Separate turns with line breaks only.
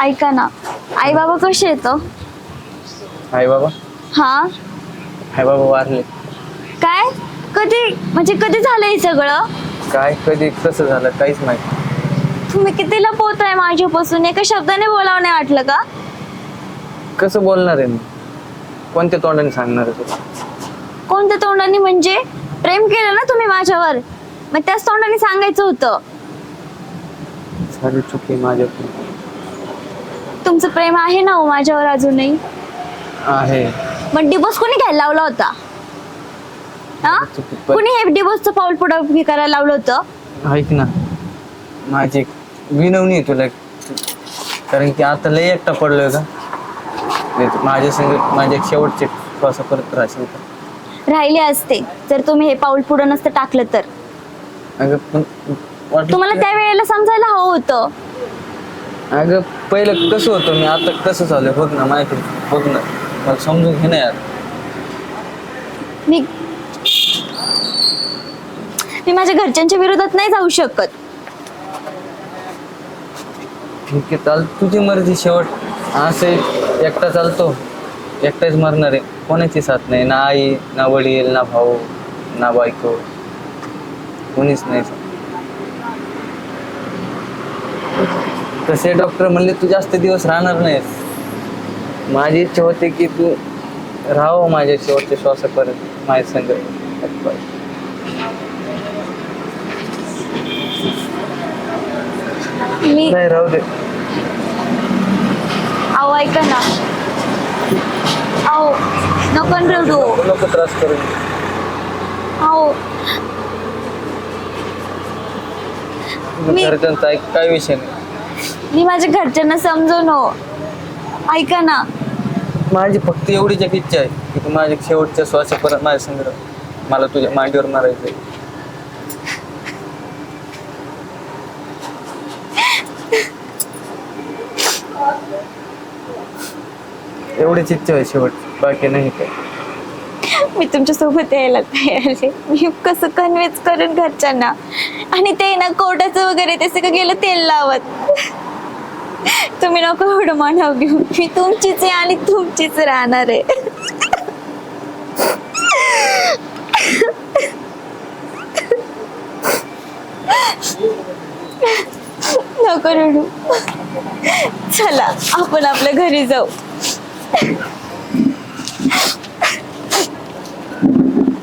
ऐका ना. आई बाबा कसे येत
हाय बाबा
हा?
हाय बाबा वारले.
काय? कधी म्हणजे कधी झालं हे सगळं?
काय कधी कसं झालं काहीच माहिती
तुम्ही किती लपवताय माझ्यापासून? एका शब्दाने बोलावं नाही वाटलं का?
कसं बोलणार आहे मी? कोणत्या तोंडाने सांगणार आहे तुला?
कोणत्या तोंडाने? म्हणजे प्रेम केलं ना तुम्ही माझ्यावर? मग त्याच तोंडाने सांगायचं होतं.
झाली चुकी माझ्याकडून.
तुमचं प्रेम आहे ना हो माझ्यावर अजूनही?
आहे.
मग डिवोर्स कोणी घ्यायला लावला होता? हा? कुणी हे डिवोर्सचं पाऊल पुढं हे करायला लावलं होतं?
ऐक ना. माझी एक विनवणी आहे तुला. कारण की आता लय एकटा पडलोय का माझ्या संग माझे एक शेवटचे श्वास करत राहशील का?
राहिले असते. जर तुम्ही हे पाऊल पुढं नसतं टाकलं तर.
अगं पण वाटलं
तुम्हाला त्या वेळेला समजायला हवं होतं.
अगं पहिलं कसं होतं मी? आता कसं झालं बघ ना माहिती बघ ना. मला समजून घे ना यार.
मी मी माझ्या घरच्यांच्या विरोधात नाही जाऊ शकत.
ठीक आहे चाल. तुझी मर्जी शेवट. असं एकटा चालतो. एकटाच मरणार आहे. कोणाची साथ नाही. ना आई ना वडील ना भाऊ ना बायको. कोणीच नाही. तसे डॉक्टर म्हणले तू जास्त दिवस राहणार नाहीस. माझी इच्छा होते की तू राहावं माझ्या शेवटच्या श्वासापर्यंत माझ्या संग.
मी
नाही राहू दे.
अहो ऐका ना. अहो नको न रडू.
नको त्रास करू.
अहो. मी-
घरच्यांचा ऐक काय विषय नाही.
मी माझ्या घरच्यांना समजून हो. ऐका ना.
माझी फक्त एवढीच एक इच्छा आहे की तू माझ्या शेवटच्या श्वासापर्यंत माझ्या संग्रह मला तुझ्या मांडीवर मारायचंय. एवढीच इच्छा आहे शेवट. बाकी नाही काय
मी तुमच्यासोबत यायला तयार आहे. मी कसं कन्व्हिन्स करून घरच्यांना? आणि ते ना कोर्टाचं वगैरे ते सगळं गेलं तेल लावत. तुम्ही नको एवढं मानव घेऊ. मी तुमचीच आहे आणि तुमचीच राहणार आहे. नको रडू. चला आपण आपल्या घरी जाऊ.